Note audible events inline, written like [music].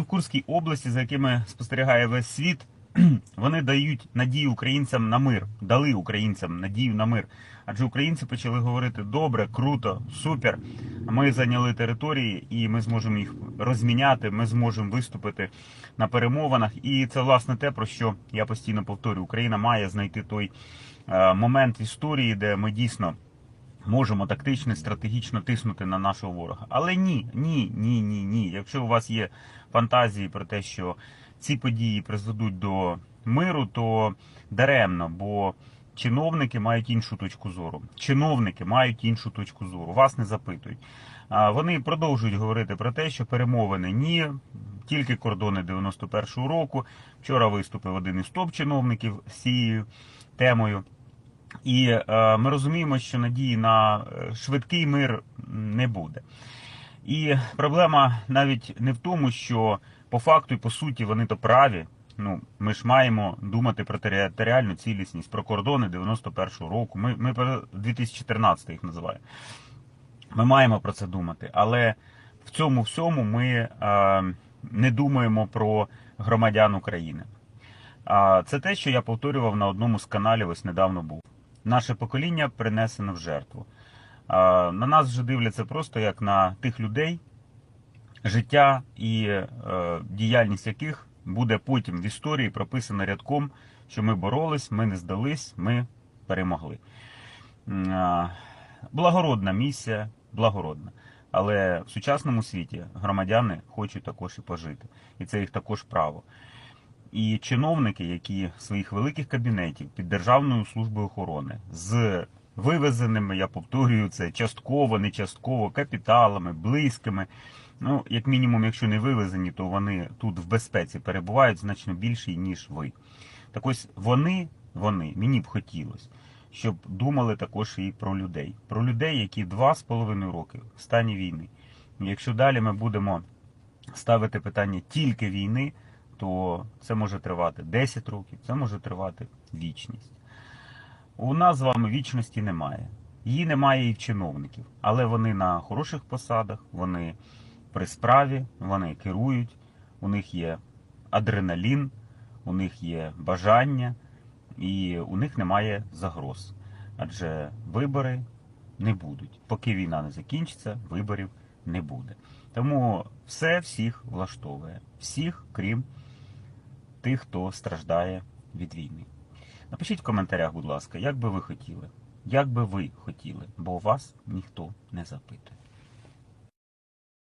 в Курській області, за якими спостерігає весь світ, [clears throat] вони дають надію українцям на мир, дали українцям надію на мир. Адже українці почали говорити добре, круто, супер. Ми зайняли території і ми зможемо їх розміняти. Ми зможемо виступити на перемовинах. І це власне те, про що я постійно повторюю. Україна має знайти той е, момент в історії, де ми дійсно можемо тактично, стратегічно тиснути на нашого ворога. Але ні, ні, ні, ні, ні. Якщо у вас є фантазії про те, що ці події призведуть до миру, то даремно, бо чиновники мають іншу точку зору. Чиновники мають іншу точку зору. Вас не запитують. Вони продовжують говорити про те, що перемовини ні, тільки кордони 91-го року. Вчора виступив один із топ-чиновників з цією темою. І е, ми розуміємо, що надії на е, швидкий мир не буде. І проблема навіть не в тому, що по факту і по суті вони то праві. Ну, ми ж маємо думати про територіальну цілісність, про кордони 91-го року. Ми, ми про 2014 їх називаємо. Ми маємо про це думати, але в цьому всьому ми е, не думаємо про громадян України. А це те, що я повторював на одному з каналів, ось недавно був. Наше покоління принесено в жертву. На нас вже дивляться просто як на тих людей, життя і е, діяльність яких буде потім в історії прописана рядком, що ми боролись, ми не здались, ми перемогли. Благородна місія, благородна. Але в сучасному світі громадяни хочуть також і пожити. І це їх також право. І чиновники, які своїх великих кабінетів під Державною службою охорони з вивезеними, я повторюю це, частково, не частково, капіталами, близькими. Ну, як мінімум, якщо не вивезені, то вони тут в безпеці перебувають значно більше, ніж ви. Так ось вони, вони, мені б хотілося, щоб думали також і про людей. Про людей, які два з половиною роки в стані війни. Якщо далі ми будемо ставити питання тільки війни, то це може тривати 10 років, це може тривати вічність. У нас з вами вічності немає. Її немає і в чиновників, але вони на хороших посадах, вони при справі, вони керують, у них є адреналін, у них є бажання, і у них немає загроз. Адже вибори не будуть. Поки війна не закінчиться, виборів не буде. Тому все всіх влаштовує, всіх, крім тих, хто страждає від війни. Напишіть в коментарях, будь ласка, як би ви хотіли, як би ви хотіли, бо вас ніхто не запитує.